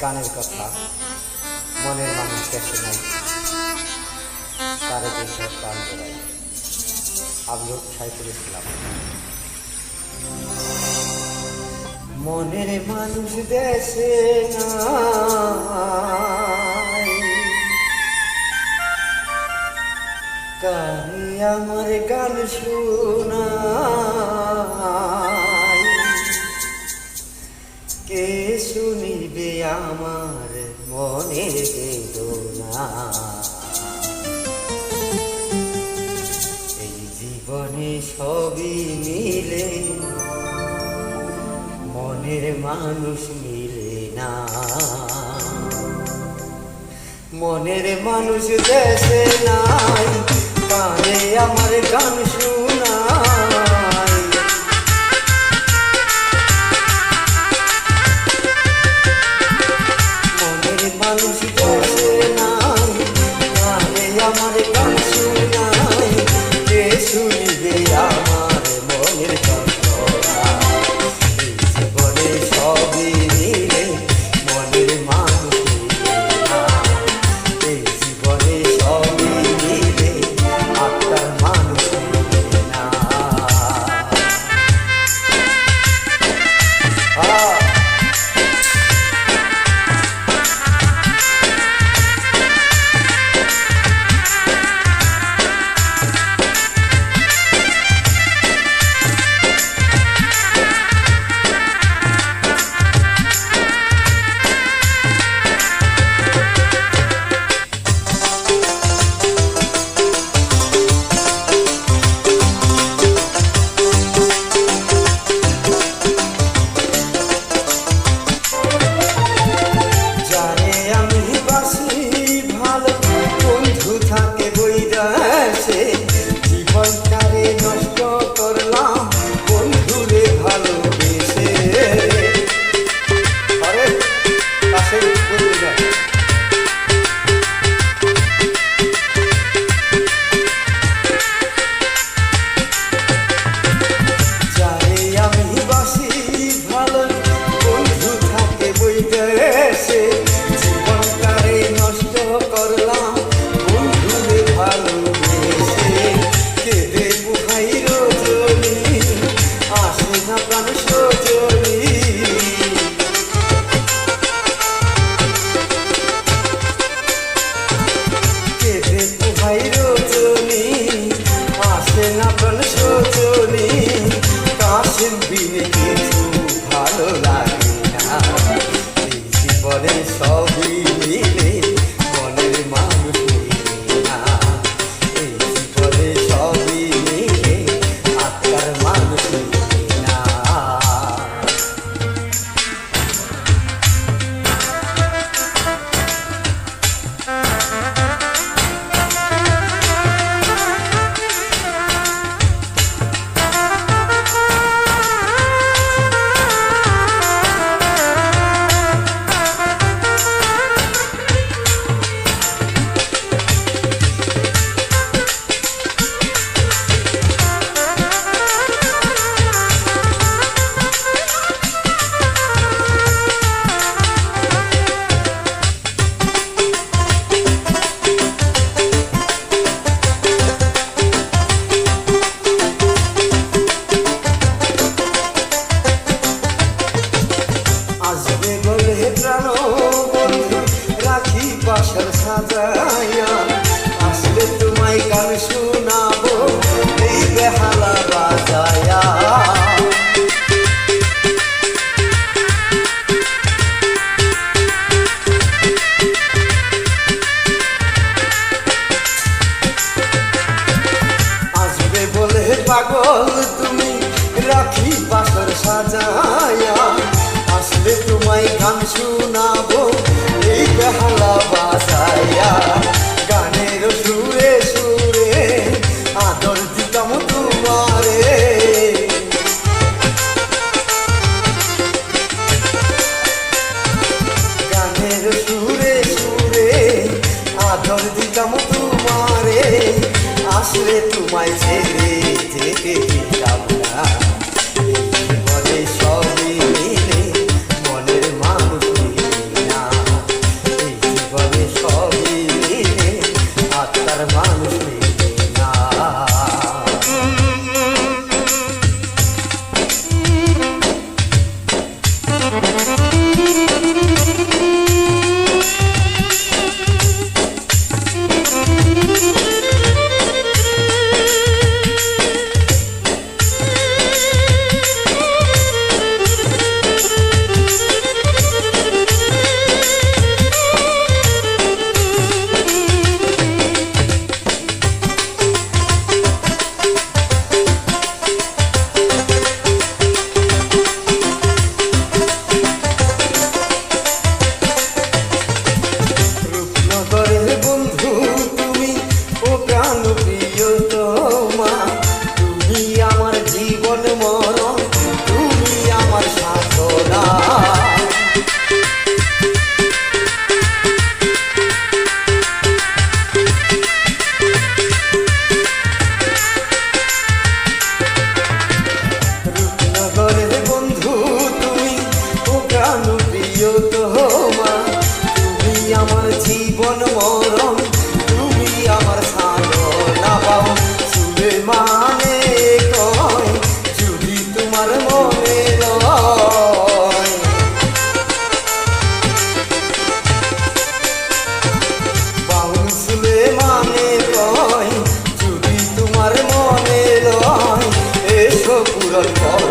গানের কথা, মনের মানুষ কাছে নাই তারে দেশের প্রাণ জোড়াই আমি সাইকেল ইসলাম মনের মানুষ দেশে আমার গান শোনাই জীবনে সবই মিলে, মনের মানুষ মিলে না। মনের মানুষ দেশে নাই, কানে আমার গান শোনাই পাগল তুমি রাখি বাসর সাজায়া, আসলে তোমায় গান শোনাবো, এই বেহালা বাজায়া। গানের সুরে সুরে আদর দিতাম তোমারে। গানের সুরে সুরে আদর দিতাম তোমারে, আসলে তোমায় ছেড়ে করো